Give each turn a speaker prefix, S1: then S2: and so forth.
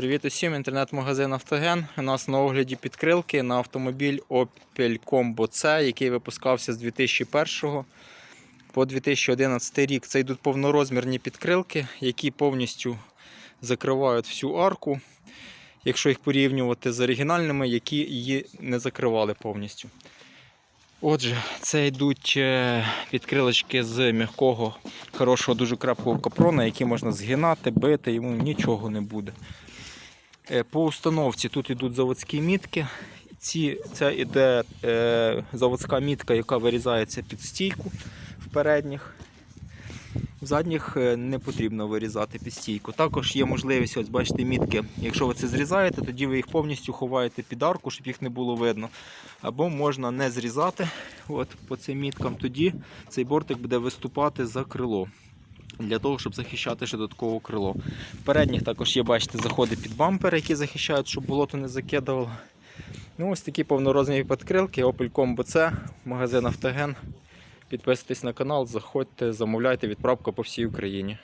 S1: Привіт усім, інтернет-магазин Автоген. У нас на огляді підкрилки на автомобіль Opel Combo C, який випускався з 2001 по 2011 рік. Це йдуть повнорозмірні підкрилки, які повністю закривають всю арку, якщо їх порівнювати з оригінальними, які її не закривали повністю. Отже, це йдуть е, підкрилочки з м'якого, хорошого, дуже крепкого капрона, які можна згинати, бити, йому нічого не буде. Е, По установці тут йдуть заводські мітки. Ці, це йде е, заводська мітка, яка вирізається під стійку в передніх. В задніх е, не потрібно вирізати під стійку. Також є можливість, ось бачите, мітки. Якщо ви це зрізаєте, тоді ви їх повністю ховаєте під арку, щоб їх не було видно. Або можна не зрізати от, по цим міткам, тоді цей бортик буде виступати за крило. Для того, щоб захищати ще додатково крило. В передніх також є, бачите, заходи під бампер, які захищають, щоб болото не закидувало. Ну, ось такі повнорозмірні підкрилки, Opel Combo C, магазин Автоген. Підписуйтесь на канал, заходьте, замовляйте відправка по всій Україні.